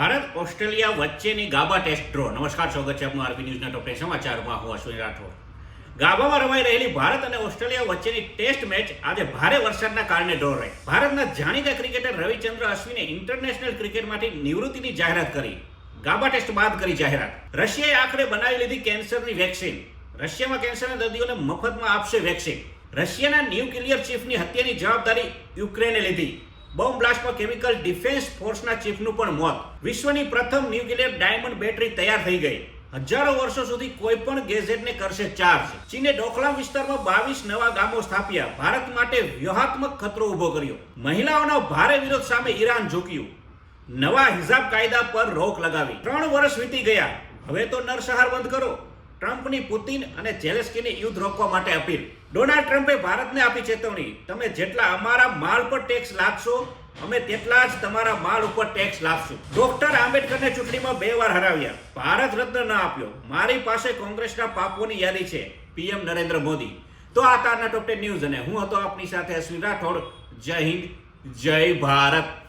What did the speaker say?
Bharat, Australia વચ્ચેની GABA test draw. નમસ્કાર, સ્વાગત છે આપનું આરબી ન્યૂઝના ટોપ સમાચારમાં. હું અશ્વિની રાઠોડ. ગાબામાં રમાઈ રહેલી ભારત અને ઓસ્ટ્રેલિયા વચ્ચેની ટેસ્ટ મેચ આજે ભારે વરસાદના કારણે ડ્રો રહી. ભારતના જાણીતા ક્રિકેટર રવિચંદ્ર અશ્વિને ઇન્ટરનેશનલ ક્રિકેટમાંથી નિવૃત્તિની જાહેરાત કરી. ગાબા ટેસ્ટ બાદ કરી જાહેરાત. રશિયાએ આખરે બનાવી લીધી કેન્સરની વેક્સિન. રશિયામાં કેન્સરના દર્દીઓને મફતમાં આપશે વેક્સિન. રશિયાના ન્યુક્લિયર ચીફની હત્યાની જવાબદારી યુક્રેને લીધી. બોમ્બ બ્લાસ્ટમાં કેમિકલ ડિફેન્સ ફોર્સના ચીફનું પણ મોત. વિશ્વની પ્રથમ ન્યુક્લિયર ડાયમંડ બેટરી તૈયાર થઈ ગઈ. હજારો વર્ષો સુધી કોઈ પણ ગેઝેટને કરશે ચાર્જ. ચીને ડોકલામ વિસ્તારમાં બાવીસ નવા ગામો સ્થાપ્યા. ભારત માટે વ્યૂહાત્મક ખતરો ઊભો કર્યો. મહિલાઓનો ભારે વિરોધ સામે ઈરાન ઝૂક્યું. નવા હિજાબ કાયદા પર રોક લગાવી. ત્રણ વર્ષ વીતી ગયા. હવે તો નરસંહાર બંધ કરો. ટ્રમ્પની પુતિન અને ઝેલેસ્કીની યુદ્ધ રોકવા માટે અપીલ. ડોનાલ્ડ ટ્રમ્પે ભારતને આપી ચેતવણી. તમે જેટલા અમારા માલ પર ટેક્સ લાગશો, અમે તેટલા જ તમારા માલ ઉપર ટેક્સ લાગશું. ડોક્ટર આંબેડકરને ચૂંટણીમાં બે વાર હરાવ્યા. ભારત રત્ન ન આપ્યો. મારી પાસે કોંગ્રેસના પાપોની યાદી છે, પીએમ નરેન્દ્ર મોદી. તો આ તારના ટોપ ન્યૂઝ અને હું હતો આપની સાથે અશ્વિન રાઠોડ. જય હિન્દ, જય ભારત.